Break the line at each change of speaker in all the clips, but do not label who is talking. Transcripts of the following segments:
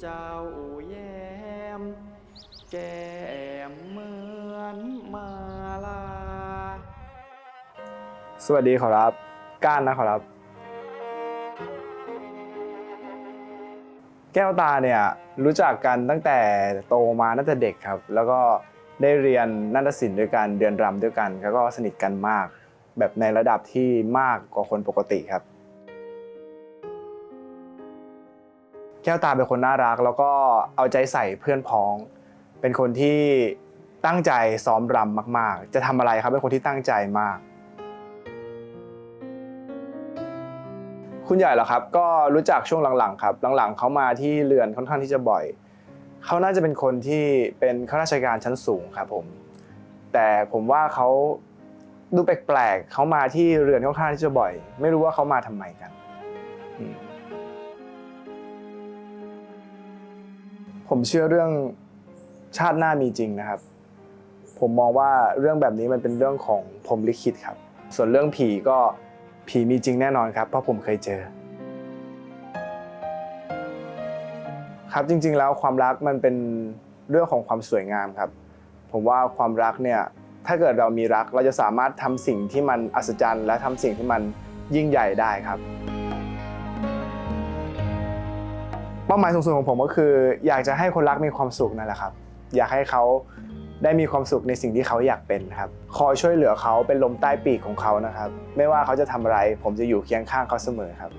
เจ้าแย้ม แก้มเหมือนมาลา
สวัสดีขอรับ ก้านนะขอรับ แก้วตาเนี่ยรู้จักกันตั้งแต่โตมาตั้งแต่เด็กครับ แล้วก็ได้เรียนนาฏศิลป์ด้วยกันเดือนรำด้วยกันแล้วก็สนิทกันมาก แบบในระดับที่มากกว่าคนปกติครับ แก้วตาเป็นคนน่ารัก แล้วก็เอาใจใส่เพื่อนพ้อง เป็นคนที่ตั้งใจซ้อมรำมาก ๆ จะทำอะไรครับเป็นคนที่ตั้งใจมาก คุณใหญ่เหรอครับ ก็รู้จักช่วงหลังๆครับหลังๆเขามาที่เรือนค่อนข้างที่จะบ่อยเขาน่าจะเป็นคนที่เป็นข้าราชการชั้นสูงครับผม แต่ผมว่าเขาดูแปลกๆเขามาที่เรือนค่อนข้างที่จะบ่อย ไม่รู้ว่าเขามาทำไมกันอืม ผมเชื่อเรื่องชาติหน้ามีจริงนะครับ ผมมองว่าเรื่องแบบนี้มันเป็นเรื่องของพมลิขิตครับ ส่วนเรื่องผีก็ผีมีจริงแน่นอนครับ เพราะผมเคยเจอ ครับจริง ๆ แล้วความรักมันเป็นเรื่องของความสวยงามครับ ผมว่าความรักเนี่ยถ้าเกิดเรามีรักเราจะสามารถทำสิ่งที่มันอัศจรรย์ และทำสิ่งที่มันยิ่งใหญ่ได้ครับ เป้าหมายสูงสุดของผมก็คือ อยากจะให้คนรักมีความสุขนั่นแหละครับ อยากให้เขาได้มีความสุขในสิ่งที่เขาอยากเป็นครับ คอยช่วยเหลือเขาเป็นลมใต้ปีกของเขานะครับ ไม่ว่าเขาจะทำอะไร ผมจะอยู่เคียงข้างเขาเสมอครับ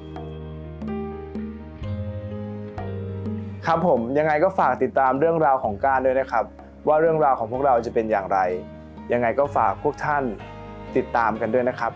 ครับผมยังไงก็ฝากติดตามเรื่องราวของการด้วยนะครับ ว่าเรื่องราวของพวกเราจะเป็นอย่างไร ยังไงก็ฝากพวกท่านติดตามกันด้วยนะครับ